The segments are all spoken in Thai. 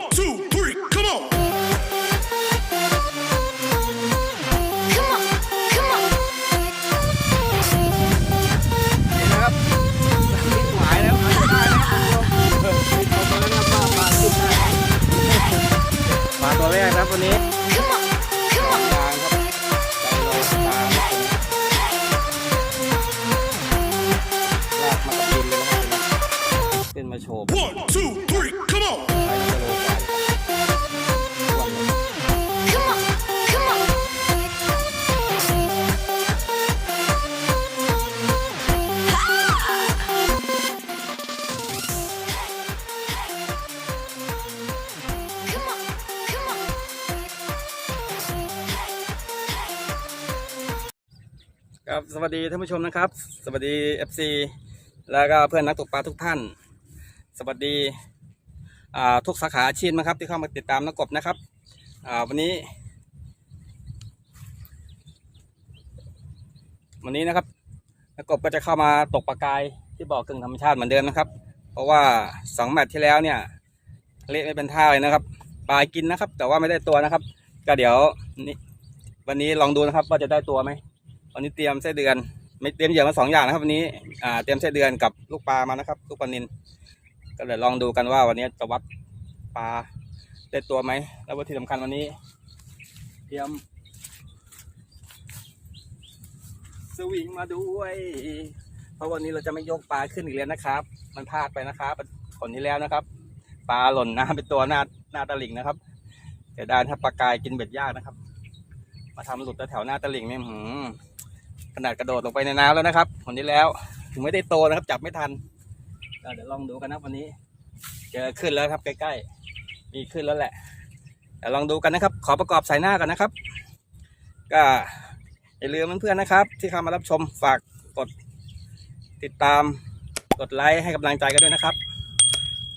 One, two, three, come on. Come on, come on. นะครับมีหมายแล้วมันจะได้นะครับเออมีตัวมาแล้วนะครับปลาขึ้นได้ปลาตัวแรกนะครับวันนี้ Come on, come on. ยางครับใจลอยตามลากมากับดินเลยนะครับขึ้นมาโฉบ One, two, สวัสดีท่านผู้ชมนะครับ สวัสดี FC แล้วก็เพื่อนนักตกปลาทุกท่าน สวัสดีทุกสาขาอาชีพนะครับ ที่เข้ามาติดตามนักกบนะครับวันนี้ วันนี้นะครับนักกบก็จะเข้ามาตกปลากายที่บ่อกึ่งธรรมชาติเหมือนเดิมนะครับ เพราะว่าสองแมตช์ที่แล้วเนี่ยเละไม่เป็นท่าเลยนะครับปลากินนะครับ แต่ว่าไม่ได้ตัวนะครับ ก็เดี๋ยววันนี้ลองดูนะครับว่าจะได้ตัวไหม วันนี้เตรียมไส้เดือน ไม่เตรียมเหยื่อมาสองอย่างนะครับวันนี้อ่าเตรียมไส้เดือนกับลูกปลามานะครับลูกปลานินก็เดี๋ยวลองดูกันว่าวันนี้จะวัดปลาได้ตัวไหมแล้วว่าที่สำคัญวันนี้ เตรียมสวิงมาด้วยเพราะวันนี้เราจะไม่ยกปลาขึ้นอีกแล้วนะครับ มันพลาดไปนะครับผลที่แล้วนะครับ ปลาหล่นน้ำเป็นตัวหน้าหน้าตะลิ่งนะครับแต่ด้านถ้าปลากายกินเบ็ดยากนะครับ มาทำหลุดแถวหน้าตะลิ่งเนี่ยหืม ขนาดกระโดดลงไปในน้ำแล้วนะครับผลที่แล้วถึงไม่ได้โตนะครับ จับไม่ทันเดี๋ยวลองดูกันนะวันนี้ เจอขึ้นแล้วครับใกล้ๆมีขึ้นแล้วแหละเดี๋ยวลองดูกันนะครับ ขอประกอบสายหน้ากันนะครับ ก็อย่าลืมเพื่อนๆนะครับ ที่เข้ามารับชมฝากกดติดตามกดไลค์ให้กำลังใจกันด้วยนะครับ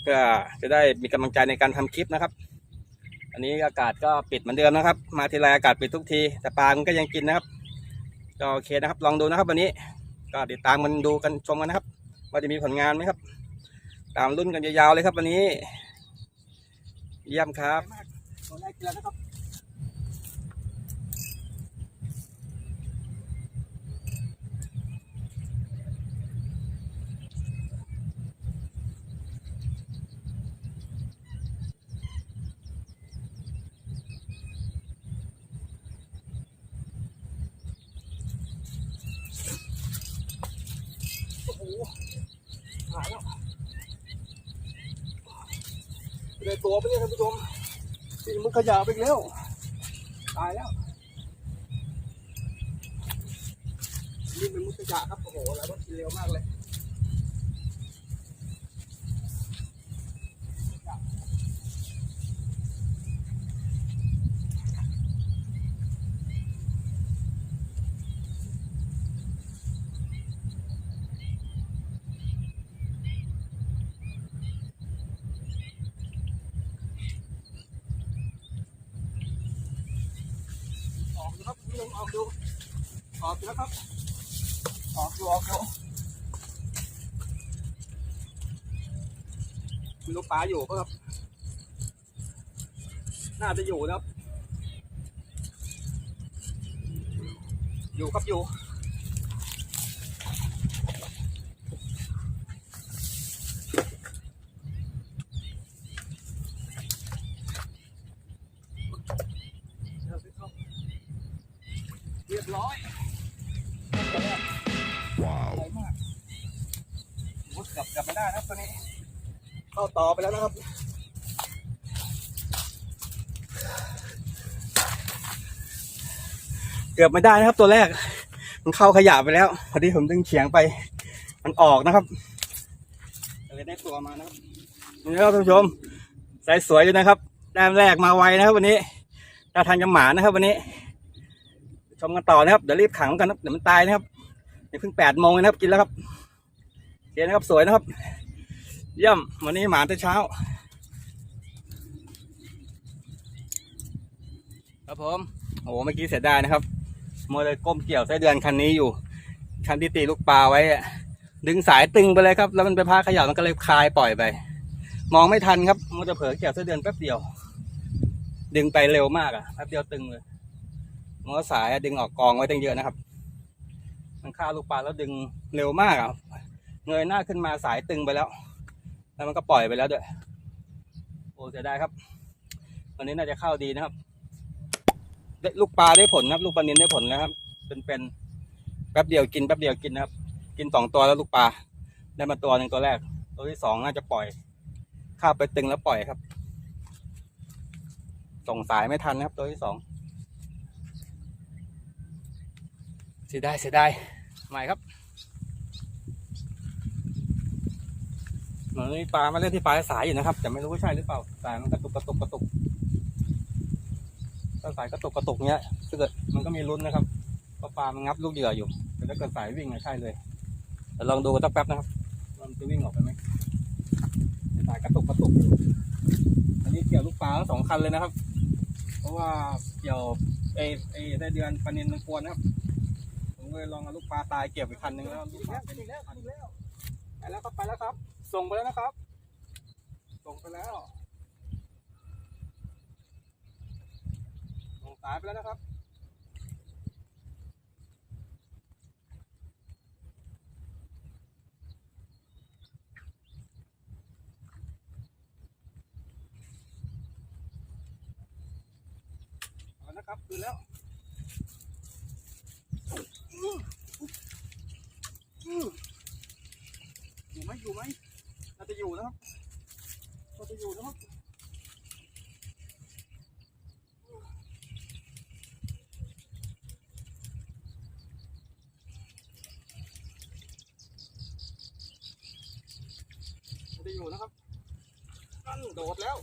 ก็จะได้มีกำลังใจในการทำคลิปนะครับ อันนี้อากาศก็ปิดเหมือนเดิมนะครับ มาทีไรอากาศปิดทุกที แต่ปลามันก็ยังกินนะครับ ก็โอเคนะครับ ลองดูนะครับวันนี้ ก็ติดตามมันดูกันชมกันนะครับ ว่าจะมีผลงานไหมครับ ตามรุ่นกันยาวๆเลยครับวันนี้ เยี่ยมครับตัวแรกกินแล้วนะครับ โอ้โหหายแล้วได้ตัวไปเนี่ยท่านผู้ชมตี มันขยะไปแล้ว ตายแล้ว นี่เป็นมุกขยะครับ โอ้โหแล้วรถกินเร็วมากเลย ออกดูครับพี่ล งออกดูออกดูนะครับ ออกดูออกดูมีลูกปลาอยู่ครับ น่าจะอยู่นะครับ อยู่ครับอยู่ เรีย บร้อย Wow. ใหญ่มากโอ้โหกลับกลับไม่ได้นะครับตัวนี้ เข้าต่อไปแล้วนะครับเกือบไม่ได้นะครับตัวแรก มันเข้าขยะไปแล้วพอดีผมดึงเฉียงไป มันออกนะครับก็เลยได้ตัวมานะครับนี่นะครับท่านผู้ชมใส่สวยอยู่นะครับแต้มแรกมาไวนะครับ วันนี้ถ้าทานจะหมานะครับ วันนี้ ชมกันต่อนะครับ เดี๋ยวรีบขังกันนะเดี๋ยวมันตายนะครับนี่เพิ่งแปดโมงเองนะครับ กินแล้วครับโอเคนะครับสวยนะครับ เยี่ยมวันนี้หมาแต่เช้า ครับผมโอ้โหเมื่อกี้เสียดายนะครับมัวเลยก้มเกี่ยวไส้เดือนคันนี้อยู่ คันที่ตีลูกปลาไว้อะดึงสายตึงไปเลยครับ แล้วมันไปพาขย่ามันก็เลยคลายปล่อยไป มองไม่ทันครับมันจะเผลอเกี่ยวเส้เดือนแป๊บเดียว ดึงไปเร็วมากอะแป๊บเดียวตึงเลย มันก็สายดึงออกกองไว้ตั้งเยอะนะครับ มันฆ่าลูกปลาแล้วดึงเร็วมากอะเงยหน้าขึ้นมาสายตึงไปแล้ว แล้วมันก็ปล่อยไปแล้วด้วยโอ้เสียดายครับ วันนี้น่าจะเข้าดีนะครับได้ลูกปลาได้ผลนะครับ ลูกปลาเนินได้ผลนะครับ เป็นเป็นแป๊บเดียวกินแป๊บเดียวกินนะครับ กินสองตัวแล้วลูกปลาได้มาตัวหนึ่งตัวแรก ตัวที่สองน่าจะปล่อยข้าไปตึงแล้วปล่อยครับ ส่งสายไม่ทันนะครับ ตัวที่สองเสียดายเสียดายใหม่ครับเหมือนมีปลามาเล่นที่ปลายสายอยู่นะครับ แต่ไม่รู้ว่าใช่หรือเปล่าสายมันกระตุกกระตุกกระตุกถ้าสายกระตุกกระตุกเนี้ยถ้าเกิดมันก็มีลุ้นนะครับเพราะปลามันงับลูกเหยื่ออยู่แต่ถ้าเกิดสายวิ่งอะใช่เลยเดี๋ยวลองดูกันสักแป๊บนะครับมันจะวิ่งออกไปไหมสายกระตุกกระตุกอยู่อันนี้เกี่ยวลูกปลาทั้งสองคันเลยนะครับ เพราะว่าเกี่ยวไอ้ไอ้ได้เดือนปลานินมันกวนนะครับ เลยลองเอาลูกปลาตายเกี่ยวไปคันหนึ่งแล้วลูกปลาเป็นอีกแล้วอีกแล้วไปแล้วครับไปแล้วครับ ส่งไปแล้วนะครับ ส่งไปแล้วส่งสายไปแล้วนะครับนะครับคืนแล้ว อยู่ไหมอยู่ไหมน่าจะอยู่นะครับน่าจะอยู่นะครับน่าจะอยู่นะครับนั่นโดดแล้ว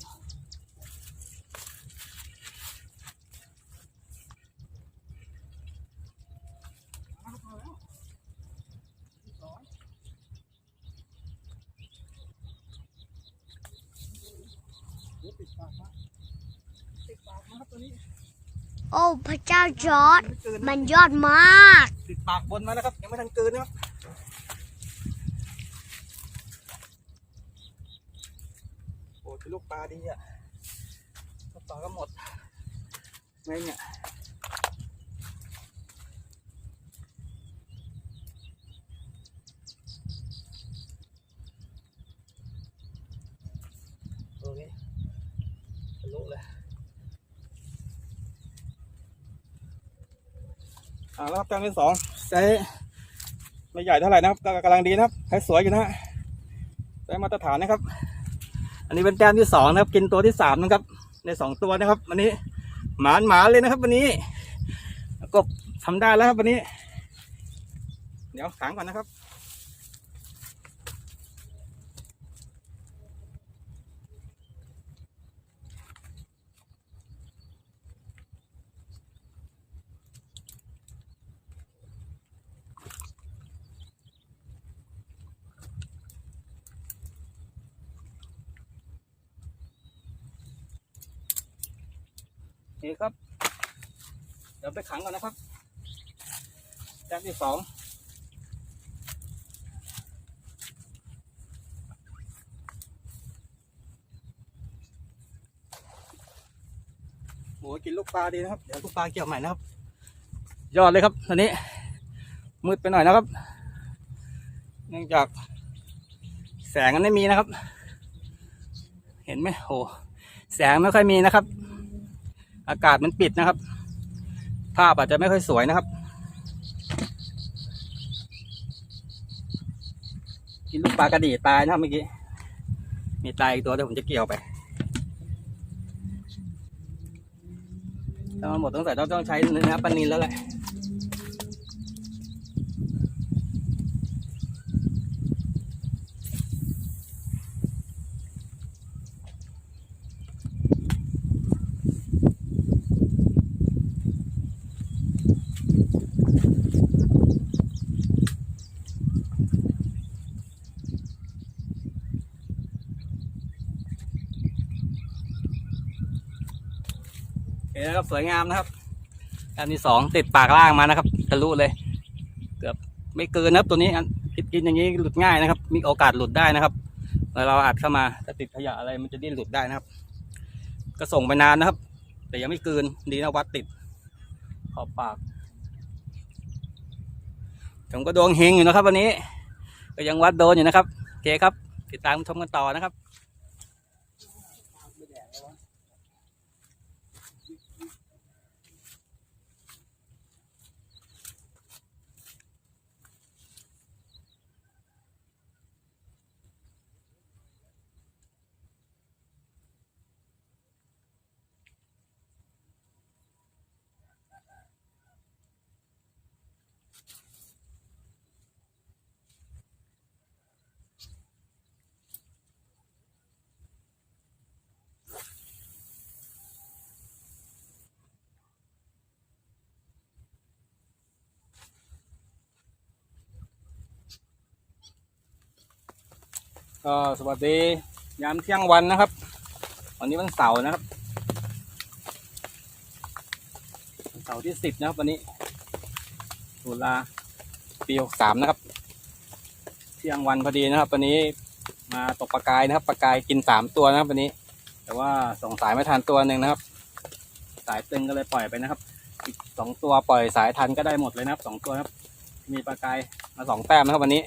ติดปากมาติดปากมาครับตัวนี้ โอ้พระเจ้าจอร์ดไม่เกินมันยอดมาก ติดปากบนมาแล้วครับ ยังไม่ทันเกินนะครับโอ้เป็นลูกปลาดีอะลูกปลาก็หมดไงเนี่ยตรงนี้ ลุเลยอ่าแล้วครับแต้มที่สองไซส์ไม่ใหญ่เท่าไหร่นะครับก็กำลังดีนะครับไซส์สวยอยู่นะฮะไซส์มาตรฐานนะครับ อันนี้เป็นแต้มที่สองนะครับ กินตัวที่สามนะครับ ในสองตัวนะครับวันนี้หมานหมาเลยนะครับ วันนี้กบทำได้แล้วครับวันนี้ เดี๋ยวขังก่อนนะครับ นี่ครับ เดี๋ ยวไปขังก่อนนะครับแต้มที่สองโหกินลูกปลาดีนะครับ เดี๋ยวลูกปลาเกี่ยวใหม่นะครับ ยอดเลยครับตอนนี้ มืดไปหน่อยนะครับ เนื่องจาก แสงมันไม่มีนะครับ เห็นไหมโห แสงไม่ค่อยมีนะครับ อากาศมันปิดนะครับ ภาพอาจจะไม่ค่อยสวยนะครับ กินลูกปลากระดีตายนะครับเมื่อกี้ มีตายอีกตัวเดี๋ยวผมจะเกี่ยวไปถ้ามันหมดต้องใส่ต้องต้องใช้เนื้อปลานินแล้วแหละ นนะครับสวยงามนะครับอันที่สองติดปากล่างมานะครับทะลุเลย เกือบไม่เกินนะครับตัวนี้อันกินอย่างนี้หลุดง่ายนะครับ มีโอกาสหลุดได้นะครับเมื่เราอัดเข้ามาถ้าติดขยะอะไรมันจะดิ้นหลุดได้นะครับ ก็ส่งไปนานนะครับ แต่ยังไม่เกลืนดีนะวัดติด ขอบปากผมก็ดวงเฮงอยู่นะครับ วันนี้ ก็ยังวัดโดนอยู่นะครับโอเคครับ ติดตามชมกันต่อนะครับ ก็สวัสดียามเที่ยงวันนะครับ วันนี้วันเสาร์นะครับเสาร์ที่สิบนะครับ วันนี้ตุลาปีหกสามนะครับ เที่ยงวันพอดีนะครับ วันนี้มาตกปลากายนะครับปลากายกินสามตัวนะครับ วันนี้ แต่ว่าส่งสายไม่ทันตัวหนึ่งนะครับ สายตึงก็เลยปล่อยไปนะครับอีกสองตัวปล่อยสายทันก็ได้หมดเลยนะครับสองตัวครับ มีปลากายมาสองแต้มนะครับ วันนี้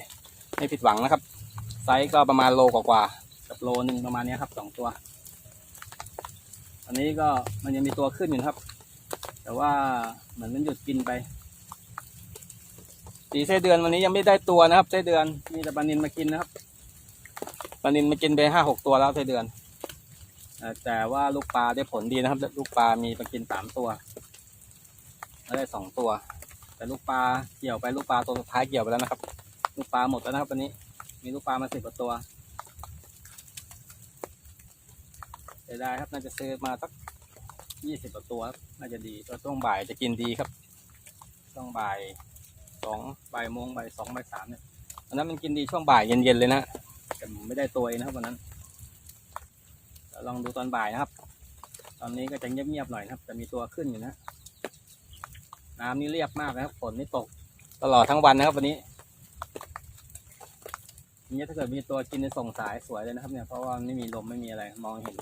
ไม่ผิดหวังนะครับ ไซส์ก็ประมาณโลกว่าๆกับโลหนึ่งประมาณนี้ครับสองตัว อันนี้ก็มันยังมีตัวขึ้นอยู่ครับ แต่ว่าเหมือนมันหยุดกินไปสีไส้เดือนวันนี้ยังไม่ได้ตัวนะครับไส้เดือนมีแต่ปลานินมากินนะครับปลานินมากินไปห้าหกตัวแล้วไส้เดือนแต่ว่าลูกปลาได้ผลดีนะครับ ลูกปลามีมากินสามตัวแล้วได้สองตัว แต่ลูกปลาเกี่ยวไปลูกปลาตัวสุดท้ายเกี่ยวไปแล้วนะครับ ลูกปลาหมดแล้วนะครับวันนี้ มีลูกปลามาสิบกว่าตัวเสียดายครับน่าจะซื้อมาสักยี่สิบกว่าตัวครับน่าจะดีตัวช่วงบ่ายจะกินดีครับช่วงบ่ายสองบ่ายโมงบ่ายสองบ่ายสามเนี่ยวันนั้นมันกินดีช่วงบ่ายเย็นๆเลยนะแต่ไม่ได้ตัวนะครับวันนั้นลองดูตอนบ่ายนะครับ ตอนนี้ก็จะเงียบๆหน่อยนะครับ จะมีตัวขึ้นอยู่นะ น้ำนี่เรียบมากนะครับฝนนี่ตก ตลอดทั้งวันนะครับวันนี้ อย่างเงี้ยถ้าเกิดมีตัวกินในส่งสายสวยเลยนะครับ เนี่ยเพราะว่าไม่มีลมไม่มีอะไรมองเห็น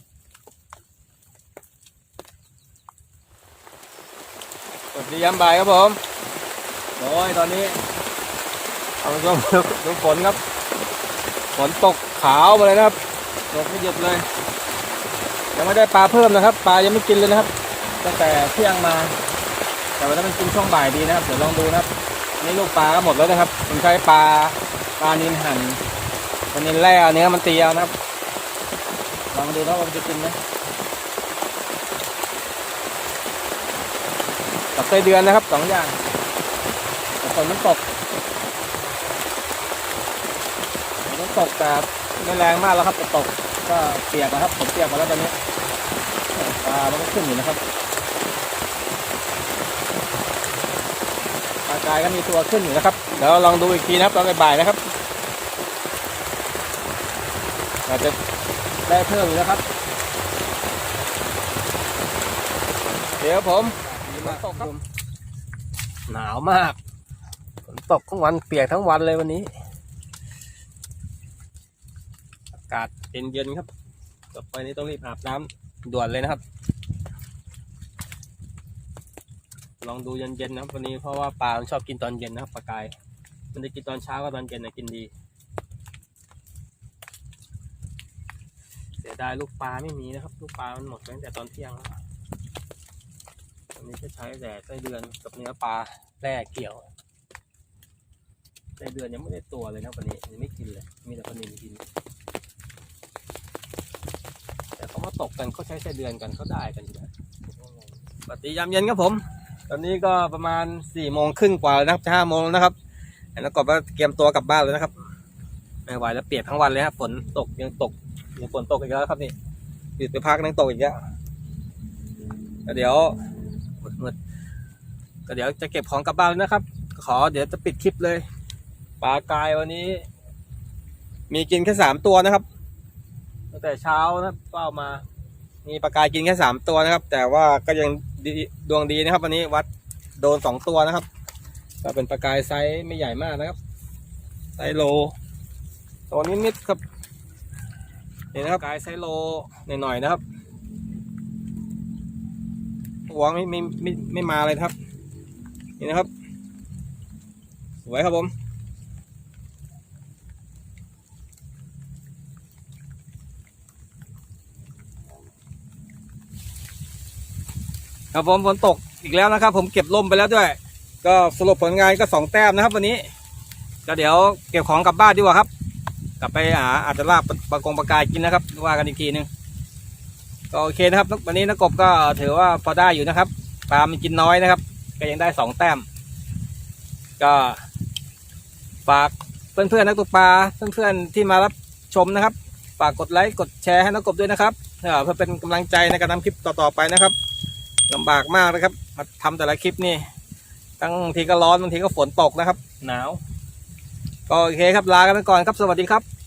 สวัสดียามบ่ายครับผมโอ้ยตอนนี้เอาชมดูฝนครับฝนตกขาวมาเลยนะครับตกไม่หยุดเลย ยังไม่ได้ปลาเพิ่มนะครับ ปลายังไม่กินเลยนะครับตั้งแต่เที่ยงมา แต่วันนั้นมันกินช่วงบ่ายดีนะครับเดี๋ยวลองดูนะครับนนี่ลูกปลาก็หมดแล้วนะครับผมใช้ปลาปลานินหั่น มันนี่แร่เนื้อมันตีเอานะครับลองดูนะว่ามันจะกินไหมกับไส้เดือนนะครับสองอย่างแต่ฝนมันตกฝนมันตกแต่ไม่แรงมากแล้วครับแต่ตกก็เปียกนะครับผมเปียกมาแล้วตอนนี้ปลามันก็ขึ้นอยู่นะครับปลากายก็มีตัวขึ้นอยู่นะครับเดี๋ยวลองดูอีกทีนะครับตอนบ่ายๆนะครับ อาจจะได้เพิ่มอีกนะครับ เดี๋ยวผมมาตกครับหนาวมากฝนตกทั้งวันเปียกทั้งวันเลยวันนี้ อากาศเย็นๆครับ ต่อไปนี้ต้องรีบอาบน้ำด่วนเลยนะครับ ลองดูเย็นๆนะครับวันนี้เพราะว่าปลามันชอบกินตอนเย็นนะครับปลากาย มันจะกินตอนเช้ากับตอนเย็นนะกินดี สียดายลูกปลาไม่มีนะครับ ลูกปลามันหมดไปตั้งแต่ตอนเที่ยงแล้ววันนี้จะใช้แต่ไส้เดือนกับเนื้อปลาแร่เกี่ยวไส้เดือนยังไม่ได้ตัวเลยนะวันนี้ยังไม่กินเลย มีแต่ปลานิลกิน แต่เขามาตกกันเขาใช้ไส้เดือนกันเขาได้กันอยู่นะปฏิยามเย็นครับผม ตอนนี้ก็ประมาณสี่โมงครึ่งกว่าแล้วนะครับจะห้าโมงนะครับแล้วก็มาเตรียมตัวกลับบ้านเลยนะครับ ไม่ไหวแล้วเปียกทั้งวันเลยครับฝนตกยังตก ยังฝนตกอีกแล้วครับนี่หยุดไปพักนั่งตกอีกแล้วก็เดี๋ยวมืดก็เดี๋ยวจะเก็บของกลับบ้านนะครับ ขอเดี๋ยวจะปิดคลิปเลยปลากายวันนี้ มีกินแค่สามตัวนะครับตั้งแต่เช้านะครับก็เอามา มีปลากายกินแค่สามตัวนะครับ แต่ว่าก็ยังดีดวงดีนะครับ วันนี้วัดโดนสองตัวนะครับก็เป็นปลากายไซส์ไม่ใหญ่มากนะครับไซส์โลตัวนี้นิดครับ นี่นะครับกายไซโลหน่อยๆนะครับหวไม่ไม่ไม่ไม่มาเลยครับ นี่นะครับ สวยครับผม ครับผมฝนตกอีกแล้วนะครับ ผมเก็บล่มไปแล้วด้วย ก็สรุปผลงานก็สองแต้มนะครับ วันนี้ก็เดี๋ยวเก็บของกลับบ้านดีกว่าครับ กลับไปหาอาจจะลาบปลากงปลากายกินนะครับว่ากันอีกทีหนึงก็โอเคนะครับวันนี้นักกบก็ถือว่าพอได้อยู่นะครับปลามันกินน้อยนะครับ ก็ยังได้สองแต้ม ก็ฝากเพื่อนๆนักตกปลาเพื่อนๆที่มารับชมนะครับฝากกดไลค์กดแชร์ให้นักกบด้วยนะครับเพื่อเป็นกำลังใจในการทำคลิปต่อๆไปนะครับลำบากมากนะครับมาทำแต่ละคลิปนี่บางทีก็ร้อนบางทีก็ฝนตกนะครับ หนาว ก็โอเคครับลากันไปก่อนครับสวัสดีครับ